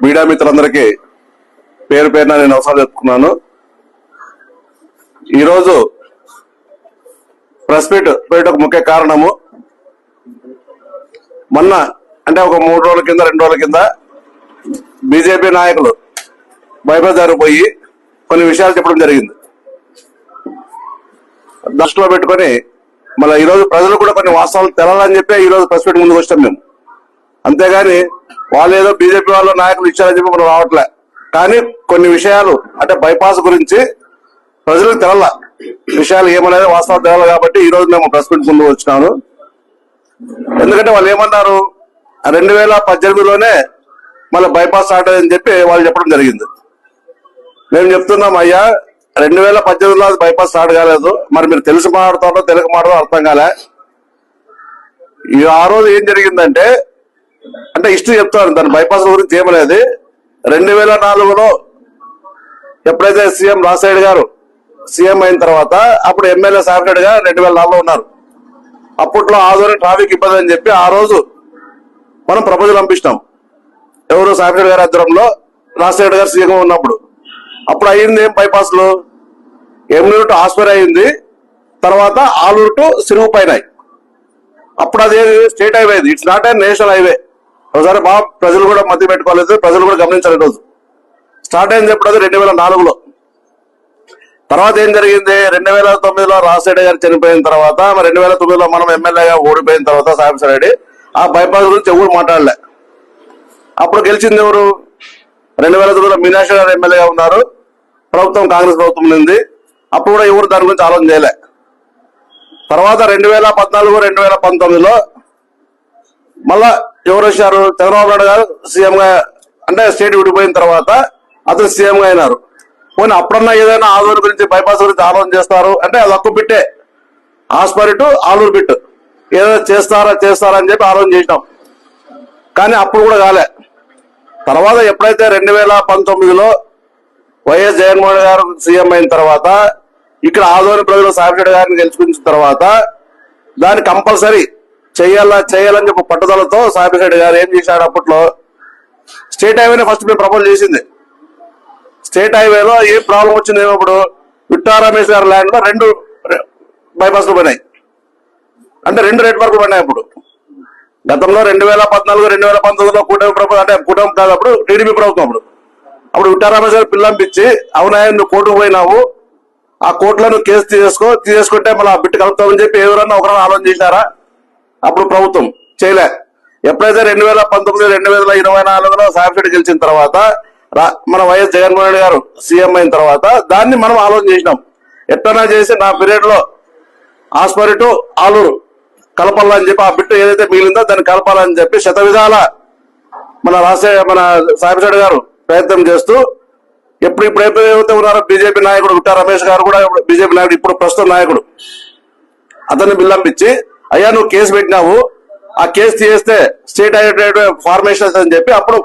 Media మిత్రులందరికీ పేరు పేరున నేను అవసరం చెప్పుకున్నాను. ఈరోజు ప్రెస్ మీట్ పెట్టకు ముఖ్య కారణము మొన్న అంటే ఒక మూడు రోజుల కింద రెండు రోజుల కింద బీజేపీ నాయకులు బైబిల్ దగ్గర పోయి కొన్ని విషయాలు చెప్పడం జరిగింది. దృష్టిలో పెట్టుకొని మళ్ళీ ఈరోజు ప్రజలు కూడా కొన్ని వాస్తవాలు తెలాలని చెప్పి ఈరోజు ప్రెస్ మీట్ ముందుకు వచ్చాం మేము. అంతేగాని వాళ్ళు ఏదో బీజేపీ వాళ్ళు నాయకులు ఇచ్చారని చెప్పి మనం రావట్లే. కానీ కొన్ని విషయాలు అంటే బైపాస్ గురించి ప్రజలకు తెలల. విషయాలు ఏమనేది వాస్తవం తెలవాలి కాబట్టి ఈ రోజు మేము ప్రెస్ మీట్ ముందు వచ్చినాను ఎందుకంటే వాళ్ళు ఏమన్నారు? రెండు వేల పద్దెనిమిదిలోనే మళ్ళీ బైపాస్ స్టార్ట్ అయ్యని చెప్పి వాళ్ళు చెప్పడం జరిగింది. మేము చెప్తున్నాం అయ్యా రెండు వేల పద్దెనిమిదిలో అది బైపాస్ స్టార్ట్ కాలేదు. మరి మీరు తెలుసు మాట్లాడుతారో తెలుగు మాట్లాడో అర్థం కాలే. ఈ ఆ రోజు ఏం జరిగిందంటే అంటే హిస్టరీ చెప్తాను దాని బైపాస్ గురించి ఏమనేది రెండు వేల నాలుగులో ఎప్పుడైతే సీఎం రాజశేఖర్ గారు సీఎం అయిన తర్వాత అప్పుడు ఎమ్మెల్యే సాఫ్ట్వేర్ గారు రెండు వేల నాలుగులో ఉన్నారు. అప్పట్లో ఆదోని ట్రాఫిక్ ఇబ్బంది అని చెప్పి ఆ రోజు మనం ప్రపోజల్ పంపించినాం. ఎవరు సాఫ్ట్వేర్ గారి ఆధ్వర్యంలో రాజశేఖర్ గారు సీఎం ఉన్నప్పుడు. అప్పుడు అయ్యింది ఏం బైపాస్లు ఎమ్మెల్యే టు ఆస్పర్ అయింది తర్వాత ఆలూరు టు సిరుగు పైన అప్పుడు అది state highway it's not a national highway. ఒకసారి మా ప్రజలు కూడా మధ్య పెట్టుకోలేదు ప్రజలు కూడా గమనించాలి ఈరోజు. స్టార్ట్ అయింది ఎప్పుడు రెండు వేల నాలుగులో. తర్వాత ఏం జరిగింది? రెండు వేల తొమ్మిదిలో రాజశేఖర్ గారు చనిపోయిన తర్వాత మరి రెండు వేల తొమ్మిదిలో మనం ఎమ్మెల్యేగా ఓడిపోయిన తర్వాత సాహెబ్ రెడ్డి ఆ బైపాస్ గురించి ఎవరు మాట్లాడలే. అప్పుడు గెలిచింది ఎవరు? రెండు వేల తొమ్మిదిలో మీనాక్షి గారు ఎమ్మెల్యేగా ఉన్నారు. ప్రభుత్వం కాంగ్రెస్ ప్రభుత్వం ఉంది. అప్పుడు కూడా ఎవరు దాని గురించి ఆలోచన చేయలే. తర్వాత రెండు వేల పద్నాలుగు రెండు వేల పంతొమ్మిదిలో మళ్ళా ఎవరు వచ్చారు? చంద్రబాబు నాయుడు గారు సీఎం గా అంటే స్టేట్ విడిపోయిన తర్వాత అతను సీఎం గా అయినారు. పోనీ అప్పుడన్నా ఏదైనా ఆలూరు గురించి బైపాస్ గురించి ఆలోచన చేస్తారు? అంటే అది ఒక్క బిట్టే. Aspari to Aluru bit. ఏదైనా చేస్తారా చేస్తారా అని చెప్పి ఆలోచన చేసినాం. కానీ అప్పుడు కూడా కాలే. తర్వాత ఎప్పుడైతే రెండు వేల పంతొమ్మిదిలో వైఎస్ జగన్మోహన్ గారు సీఎం అయిన తర్వాత ఇక్కడ ఆదోని ప్రజలు సాఫ్ట్వేర్ గారిని గెలుచుకున్న తర్వాత దాన్ని కంపల్సరీ చేయాలా చేయాలని చెప్పి పట్టుదలతో సాఫ్ట్వేర్ గారు ఏం చేశాడు అప్పట్లో? స్టేట్ హైవేనే ఫస్ట్ మేము ప్రపోజ్ చేసింది. స్టేట్ హైవేలో ఏ ప్రాబ్లం వచ్చింది ఇప్పుడు విట్టా రమేష్ గారి ల్యాండ్లో రెండు బైపాస్లు పోయినాయి. అంటే రెండు రేట్ వరకు పడినాయి అప్పుడు. గతంలో రెండు వేల పద్నాలుగు రెండు వేల పంతొమ్మిదిలో కూటమి ప్రభుత్వం అంటే కూటమి కాదు అప్పుడు టీడీపీ ప్రభుత్వం అప్పుడు. అప్పుడు విట్టారామేశ్వర గారు పిల్లంపించి అవునాయ నువ్వు కోర్టుకు పోయినావు? ఆ కోర్టులో నువ్వు కేసు తీసేసుకో తీసేసుకుంటే మళ్ళీ ఆ బిట్టు కలుపుతామని చెప్పి ఎవరన్నా ఒకరన్నా ఆలోచన చేశారా? అప్పుడు ప్రభుత్వం చేయలే. ఎప్పుడైతే రెండు వేల పంతొమ్మిది రెండు వేల ఇరవై నాలుగులో సాఫ్ట్వేర్ గెలిచిన తర్వాత మన వైఎస్ జగన్మోహన్ రెడ్డి గారు సీఎం అయిన తర్వాత దాన్ని మనం ఆలోచన చేసినాం. ఎట్లనా చేసి నా పీరియడ్లో ఆస్పరి టు ఆలూరు కలపాలని చెప్పి ఆ బిట్టు ఏదైతే మిగిలిందో దాన్ని కలపాలని చెప్పి శత విధాల మన రాష్ట్ర మన సాయిబిరెడ్డి గారు ప్రయత్నం చేస్తూ ఎప్పుడు ఇప్పుడు ఎప్పుడైతే ఉన్నారో బీజేపీ నాయకుడు గుట్టా రమేష్ గారు కూడా బీజేపీ నాయకుడు ఇప్పుడు ప్రస్తుత నాయకుడు. అతన్ని బిల్లంపించి అయ్యా నువ్వు కేసు పెట్టినావు. ఆ కేసు తీస్తే స్టేట్ హైవే ఫార్మేషన్ అని చెప్పి అప్పుడు